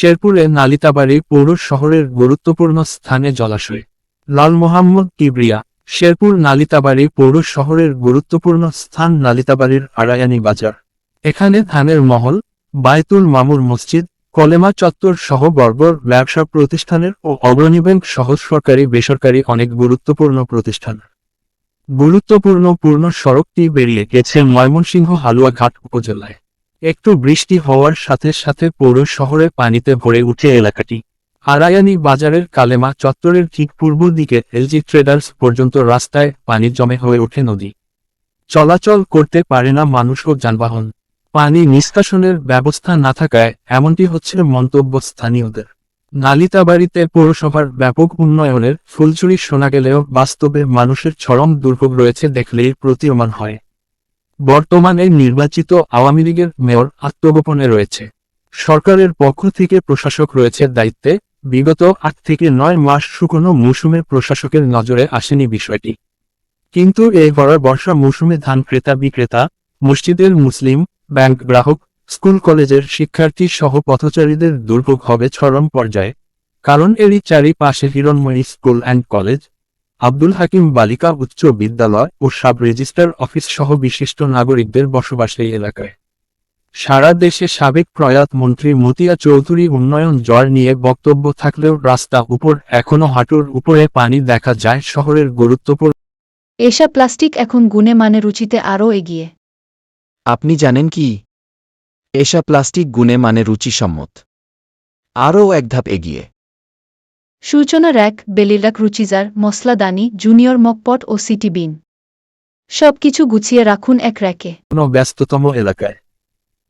শেরপুরে নালিতাবাড়ি পৌর শহরের গুরুত্বপূর্ণ স্থানে জলাশয়। লাল মোহাম্মদ কিবরিয়া, শেরপুর নালিতাবাড়ি পৌর শহরের গুরুত্বপূর্ণ স্থান নালিতাবাড়ির আড়ায়ানি বাজার। এখানে ধানের মহল বায়তুল মামুর মসজিদ, কলেমা চত্বর সহ বর্বর ব্যবসা প্রতিষ্ঠানের ও অগ্রণী ব্যাংক সহ সরকারি, বেসরকারি অনেক গুরুত্বপূর্ণ প্রতিষ্ঠান। গুরুত্বপূর্ণ পূর্ণ সড়কটি বেরিয়ে গেছে ময়মনসিংহ হালুয়াঘাট উপজেলায়। একটু বৃষ্টি হওয়ার সাথে সাথে পৌর শহরে পানিতে ভরে উঠে এলাকাটি। আরায়ানি বাজারের কালেমা চত্বরের ঠিক পূর্ব দিকে এলজি ট্রেডার্স পর্যন্ত রাস্তায় পানি জমে হয়ে ওঠে নদী। চলাচল করতে পারে না মানুষ ও যানবাহন। পানি নিষ্কাশনের ব্যবস্থা না থাকায় এমনটি হচ্ছে মন্তব্য স্থানীয়দের। নালিতাবাড়িতে পৌরসভার ব্যাপক উন্নয়নের ফুলচুরি শোনা গেলেও বাস্তবে মানুষের চরম দুর্ভোগ রয়েছে দেখলেই প্রতীয়মান হয়। বর্তমানে নির্বাচিত আওয়ামী লীগের মেয়র আত্মগোপনে রয়েছে। সরকারের পক্ষ থেকে প্রশাসক রয়েছে দায়িত্বে। বিগত আট থেকে নয় মাস শুকনো মৌসুমে প্রশাসকের নজরে আসেনি বিষয়টি। কিন্তু এই গড়ার বর্ষা মৌসুমে ধান ক্রেতা, বিক্রেতা, মসজিদের মুসলিম, ব্যাংক গ্রাহক, স্কুল কলেজের শিক্ষার্থী সহ পথচারীদের দুর্ভোগ হবে চরম পর্যায়ে। কারণ এরই চারিপাশে Hiranmoyee school and college. Abdul Hakim বালিকা উচ্চ বিদ্যালয় ও সাব রেজিস্ট্রার অফিস সহ বিশিষ্ট নাগরিকদের বসবাস এই এলাকায়। সারা দেশে সাবেক প্রয়াত মন্ত্রী মতিয়া চৌধুরী উন্নয়ন জ্বর নিয়ে বক্তব্য থাকলেও রাস্তা উপর এখনও হাঁটুর উপরে পানি দেখা যায় শহরের গুরুত্বপূর্ণ এসা প্লাস্টিক এখন গুণে মানে রুচিতে আরও এগিয়ে। আপনি জানেন কি? এসা প্লাস্টিক গুণে মানে রুচিসম্মত। আরও এক ধাপ এগিয়ে। সূচনা র্যাক বেলিলাক রুচিজার মশলাদানি জুনিয়র মকপট ও সিটি বিন। সবকিছু গুছিয়ে রাখুন এক র্যাকে। ব্যস্ততম এলাকায়।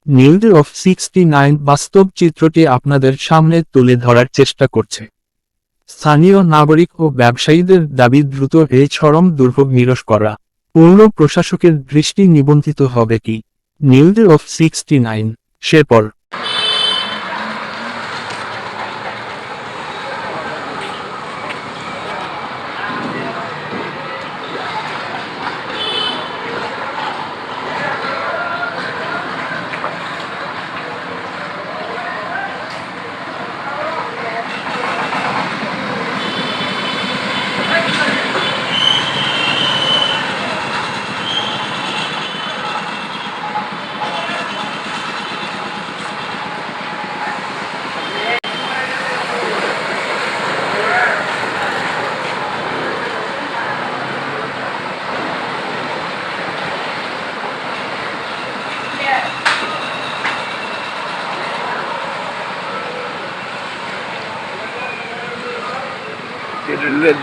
নিউজ অফ সিক্সটি নাইন বাস্তব চিত্রটি আপনাদের সামনে তুলে ধরার চেষ্টা করছে। স্থানীয় নাগরিক ও ব্যবসায়ীদের দাবি দ্রুত এই চরম দুর্ভোগ নিরস করা। পৌর প্রশাসকের দৃষ্টি নিবন্ধিত হবে কি? News of sixty nine, Sherpur.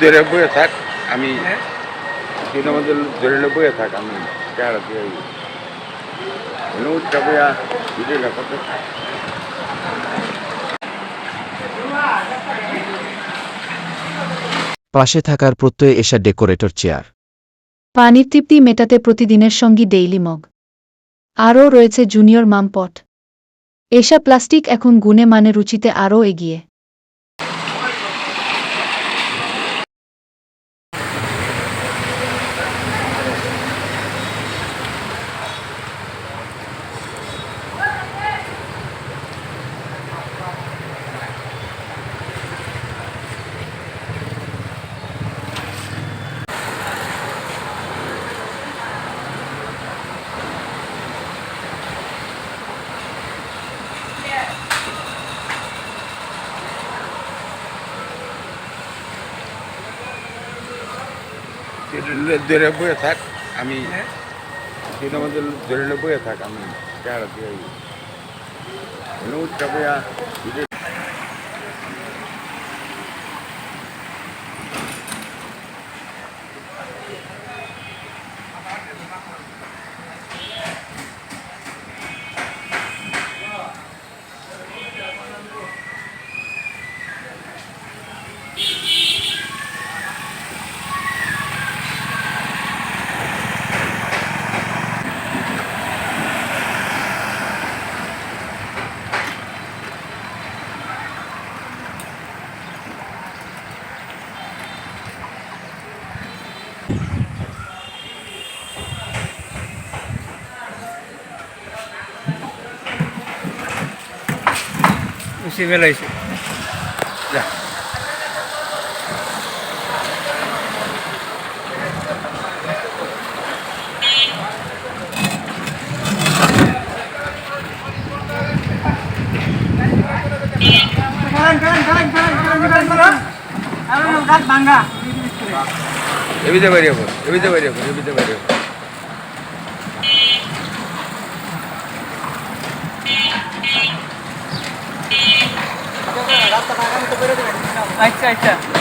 ধরে বয়ে থাক আমি তিন আমাদের ধরে বয়ে থাক আমি চেহারা দিয়ে উঠটা বইয়া ভিডিওটা করতে থাক। পাশে থাকার প্রত্যয়ে এসা ডেকোরেটর চেয়ার। পানির তৃপ্তি মেটাতে প্রতিদিনের সঙ্গী ডেইলি মগ। আরও রয়েছে জুনিয়র মামপট। এসা প্লাস্টিক এখন গুণে মানে রুচিতে আরও এগিয়ে। ধরে বয়ে থাক আমি তিন আমাদের ধরে বয়ে থাক আমি চেহারা দিয়ে উঠটা বইয়া মেলাইছে মেলাইছে যা। এবিতে বাইরে হব এবিতে বাইরে হব এবিতে বাইরে হব। আচ্ছা আচ্ছা।